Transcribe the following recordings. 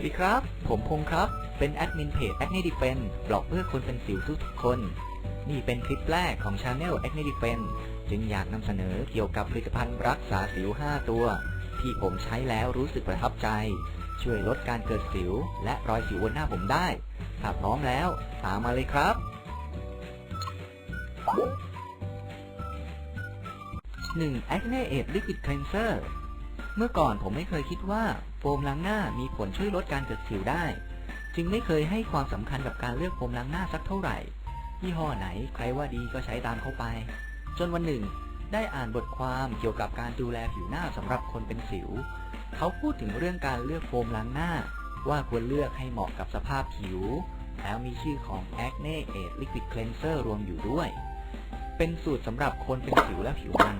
วัสดีครับ ผมพงษ์ครับ เป็นแอดมินเพจ Acne Defense บล็อกเพื่อคนเป็นสิวทุกคน นี่เป็นคลิปแรกของ Channel Acne Defense จึงอยากนำเสนอเกี่ยวกับผลิตภัณฑ์รักษาสิว 5 ตัว ที่ผมใช้แล้วรู้สึกประทับใจ ช่วยลดการเกิดสิว และรอยสิวบนหน้าผมได้ ถ้าพร้อมแล้ว ตามมาเลยครับ 1. Acne Aid Liquid Cleanser เมื่อก่อนผมไม่เคยคิดว่าโฟมล้างหน้ามีผลช่วยลดการเกิดสิวได้ จึงไม่เคยให้ความสำคัญกับการเลือกโฟมล้างหน้าสักเท่าไหร่ยี่ห้อไหนใครว่าดีก็ใช้ตามเข้าไป จนวันหนึ่ง ได้อ่านบทความเกี่ยวกับการดูแลผิวหน้าสำหรับคนเป็นสิว เขาพูดถึงเรื่องการเลือกโฟมล้างหน้า ว่าควรเลือกให้เหมาะกับสภาพผิว แล้วมีชื่อของ Acne Aid Liquid Cleanser รวมอยู่ด้วย เป็นสูตรสำหรับคนเป็นสิวและผิวมัน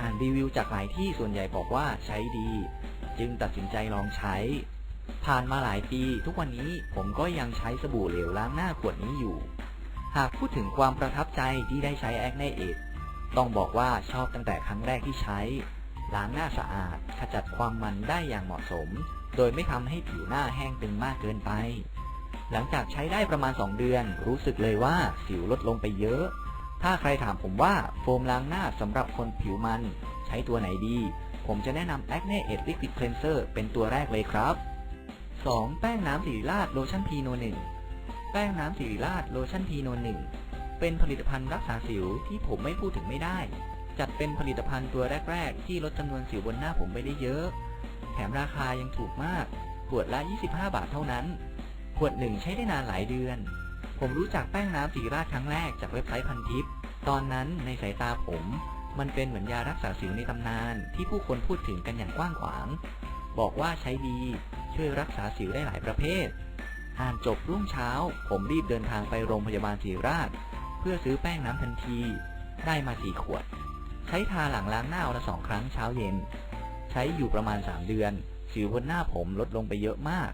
อ่านรีวิวจากหลายที่ส่วนใหญ่บอกว่าใช้ดี จึงตัดสินใจลองใช้ ผ่านมาหลายปี ทุกวันนี้ผมก็ยังใช้สบู่เหลวล้างหน้าขวดนี้อยู่ หากพูดถึงความประทับใจที่ได้ใช้แอคเนเอทต้องบอกว่าชอบตั้งแต่ครั้งแรกที่ใช้ ล้างหน้าสะอาดขจัดความมันได้อย่างเหมาะสม โดยไม่ทำให้ผิวหน้าแห้งตึงมากเกินไป หลังจากใช้ได้ประมาณ 2 เดือน รู้สึกเลยว่าสิวลดลงไปเยอะ ถ้าใครถามผมว่าโฟมล้างหน้าสำหรับคนผิวมัน ใช้ตัวไหนดี ผมจะแนะนำ Acne Aid Liquid Cleanser เป็นตัวแรกเลยครับ 2. แป้งน้ำสิริราชโลชั่นพีโน1แป้งน้ำสิริราชโลชั่นพีโน1เป็นผลิตภัณฑ์รักษาสิวที่ผมไม่พูดถึงไม่ได้ จัดเป็นผลิตภัณฑ์ตัวแรก ๆ ที่ลดจำนวนสิวบนหน้าผมไปได้เยอะ แถมราคายังถูกมาก ขวดละ 25 บาทเท่านั้น ขวดหนึ่งใช้ได้นานหลายเดือน ผมรู้จักแป้งน้ำสิริราชครั้งแรกจากเว็บไซต์พันทิป ตอนนั้นในสายตาผม มันเป็นเหมือนยารักษาสิวในตำนาน ที่ผู้คนพูดถึงกันอย่างกว้างขวาง บอกว่าใช้ดี ช่วยรักษาสิวได้หลายประเภท อ่านจบรุ่งเช้า ผมรีบเดินทางไปโรงพยาบาลศิริราช เพื่อซื้อแป้งน้ำทันที ได้มาสี่ขวด ใช้ทาหลังล้างหน้าวันละสองครั้งเช้าเย็น ใช้อยู่ประมาณ 3 เดือน สิวบนหน้าผมลดลงไปเยอะมาก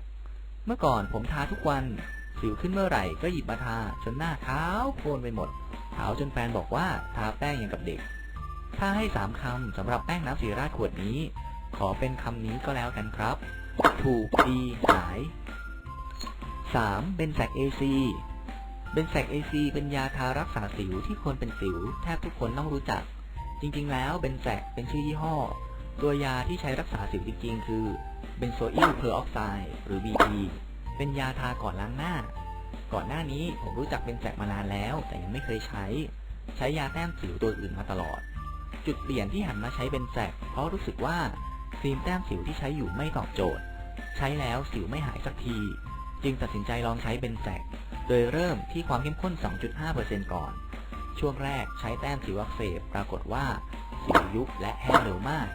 เมื่อก่อนผมทาทุกวัน สิวขึ้นเมื่อไหร่ก็หยิบมาทาจนหน้าเขาโพลนไปหมดขาวจนแฟนบอกว่าทาแป้งอย่างกับเด็ก ถ้าให้สามคำสำหรับแป้งน้ำสีราดขวดนี้ ขอเป็นคำนี้ก็แล้วกันครับ ถูกดีหาย 3. เบนแซกเอซีเบนแซกเอซีเป็นยาทารักษาสิวที่คนเป็นสิว แทบทุกคนต้องรู้จัก จริงๆ แล้วเบนแซกเป็นชื่อยี่ห้อ ตัวยาที่ใช้รักษาสิวจริงๆ คือเบนโซอิลเพอร์ออกไซด์หรือ BP เป็นยาทาก่อนล้างหน้า ก่อนหน้านี้ผมรู้จักเบนแซกมานานแล้ว แต่ยังไม่เคยใช้ ใช้ยาแต้มสิวตัวอื่นมาตลอด จุดเปลี่ยนที่หันมาใช้เบนแซกเพราะรู้สึกว่าครีมแต้มสิวที่ใช้อยู่ไม่ตอบโจทย์ ใช้แล้วสิวไม่หายสักที จึงตัดสินใจลองใช้เบนแซกโดยเริ่มที่ความเข้มข้น 2.5%ก่อน ช่วงแรกใช้แต้มสิวอักเสบปรากฏว่าสิวยุบและแห้งเร็วมาก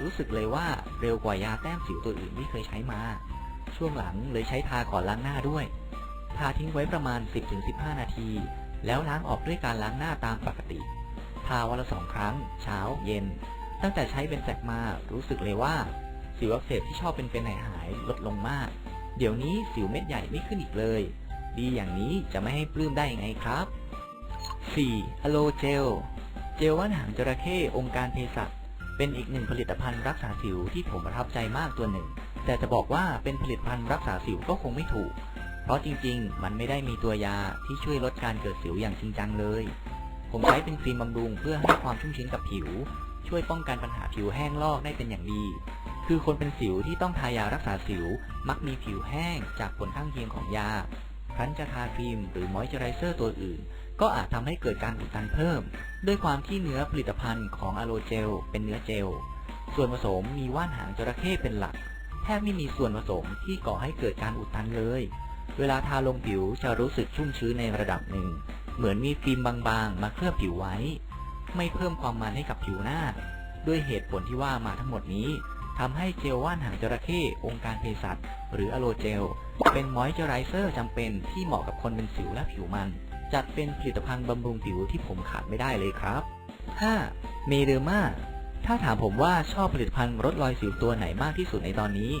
รู้สึกเลยว่าเร็วกว่ายาแต้มสิวตัวอื่นที่เคยใช้มา ช่วงหลังเลยใช้ทาก่อนล้างหน้าด้วย ทาทิ้งไว้ประมาณ 10-15 นาที แล้วล้างออกด้วยการล้างหน้าตามปกติ ทาวันละสองครั้ง เช้า เย็น ตั้งแต่ใช้เป็นแซกมารู้สึกเลยว่า สิวอักเสบที่ชอบเป็นเป็นหายหายลดลงมาก เดี๋ยวนี้สิวเม็ดใหญ่ไม่ขึ้นอีกเลย ดีอย่างนี้จะไม่ให้ปลื้มได้ยังไงครับ 4. อโลเจล เจลว่านหางจระเข้องค์การเภสัชเป็นอีกหนึ่งผลิตภัณฑ์รักษาสิวที่ผมประทับใจมากตัวหนึ่ง แต่จะบอกว่าเป็นผลิตภัณฑ์รักษาสิวก็คงไม่ถูก เพราะจริงๆ มันไม่ได้มีตัวยาที่ช่วยลดการเกิดสิวอย่างจริงจังเลย ผมใช้เป็นครีมบำรุงเพื่อให้ความชุ่มชื้นกับผิว ช่วยป้องกันปัญหาผิวแห้งลอกได้เป็นอย่างดี คือคนเป็นสิวที่ต้องทายารักษาสิว มักมีผิวแห้งจากผลข้างเคียงของยา ครั้นจะทาครีมหรือมอยเจอไรเซอร์ตัวอื่น ก็อาจทำให้เกิดการอุดตันเพิ่ม ด้วยความที่เนื้อผลิตภัณฑ์ของอะโลเจลเป็นเนื้อเจล ส่วนผสมมีว่านหางจระเข้เป็นหลัก แทบไม่มีส่วนผสมที่ก่อให้เกิดการอุดตันเลย เวลาทาลงผิวจะรู้สึกชุ่มชื้นในระดับหนึ่ง เหมือนมีฟิล์มบางๆ มาเคลือบผิวไว้ ไม่เพิ่มความมันให้กับผิวหน้า ด้วยเหตุผลที่ว่ามาทั้งหมดนี้ทำให้เจลว่านหางจระเข้องค์การเภสัชหรืออะโลเจล เป็นมอยเจอไรเซอร์จำเป็นที่เหมาะกับคนเป็นสิวและผิวมัน จัดเป็นผลิตภัณฑ์บำรุงผิวที่ผมขาดไม่ได้เลยครับ 5. เมเดอร์มา ถ้าถามผมว่าชอบผลิตภัณฑ์ลดรอยสิวตัวไหนมากที่สุดในตอนนี้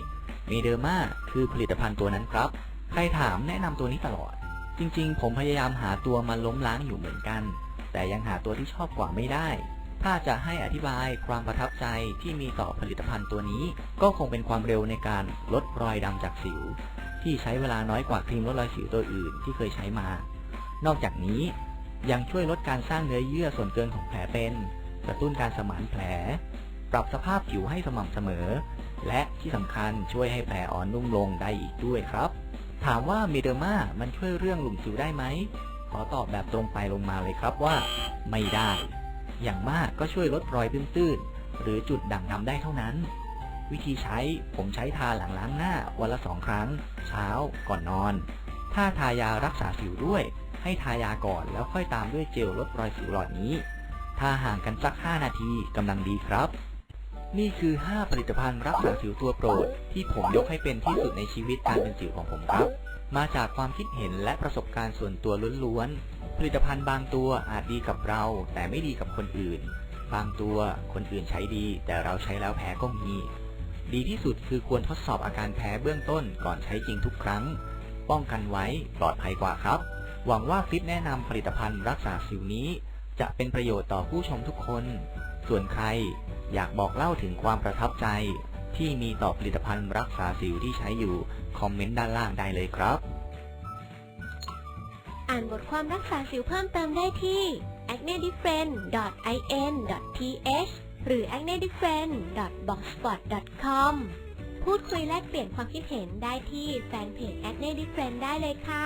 เมเดอร์มาคือผลิตภัณฑ์ตัวนั้นครับ ใครถามแนะนำตัวนี้ตลอด จริงๆ ผมพยายามหาตัวมาล้มล้างอยู่เหมือนกัน แต่ยังหาตัวที่ชอบกว่าไม่ได้ ถ้าจะให้อธิบายความประทับใจที่มีต่อผลิตภัณฑ์ตัวนี้ ก็คงเป็นความเร็วในการลดรอยดำจากสิว ที่ใช้เวลาน้อยกว่าครีมลดรอยสิวตัวอื่นที่เคยใช้มา นอกจากนี้ยังช่วยลดการสร้างเนื้อเยื่อส่วนเกินของแผลเป็น กระตุ้นการสมานแผล ปรับสภาพผิวให้สม่ำเสมอ และที่สำคัญช่วยให้แผลอ่อนนุ่มลงได้อีกด้วยครับ ถามว่าเมเดอร์มามันช่วยเรื่องหลุมสิวได้ไหม ขอตอบแบบตรงไปลงมาเลยครับว่า ไม่ได้ อย่างมากก็ช่วยลดรอยตื้นๆหรือจุดด่างดำได้เท่านั้น วิธีใช้ผมใช้ทาหลังล้างหน้าวันละสองครั้ง เช้าก่อนนอน ถ้าทายารักษาสิวด้วย ให้ทายาก่อนแล้วค่อยตามด้วยเจลลดรอยสิวหลอดนี้ ถ้าห่างกันสัก 5 นาทีกำลังดีครับ นี่คือ 5 ผลิตภัณฑ์รักษาสิวตัวโปรด ที่ผมยกให้เป็นที่สุดในชีวิตการเป็นสิวของผมครับ มาจากความคิดเห็นและประสบการณ์ส่วนตัวล้วนๆ ผลิตภัณฑ์บางตัวอาจดีกับเรา แต่ไม่ดีกับคนอื่น บางตัวคนอื่นใช้ดี แต่เราใช้แล้วแพ้ก็มี ดีที่สุดคือควรทดสอบอาการแพ้เบื้องต้นก่อนใช้จริงทุกครั้ง ป้องกันไว้ปลอดภัยกว่าครับ หวังว่าคลิปแนะนำผลิตภัณฑ์รักษาสิวนี้ จะเป็นประโยชน์ต่อผู้ชมทุกคน ส่วนใครอยากบอกเล่าถึงความประทับใจ ที่มีต่อผลิตภัณฑ์รักษาสิวที่ใช้อยู่ คอมเมนต์ด้านล่างได้เลยครับ อ่านบทความรักษาสิวเพิ่มเติมได้ที่ acnedifriend.in.th หรือ acnedifriend.blogspot.com พูดคุยแลกเปลี่ยนความคิดเห็นได้ที่แฟนเพจ acnedifriend ได้เลยค่ะ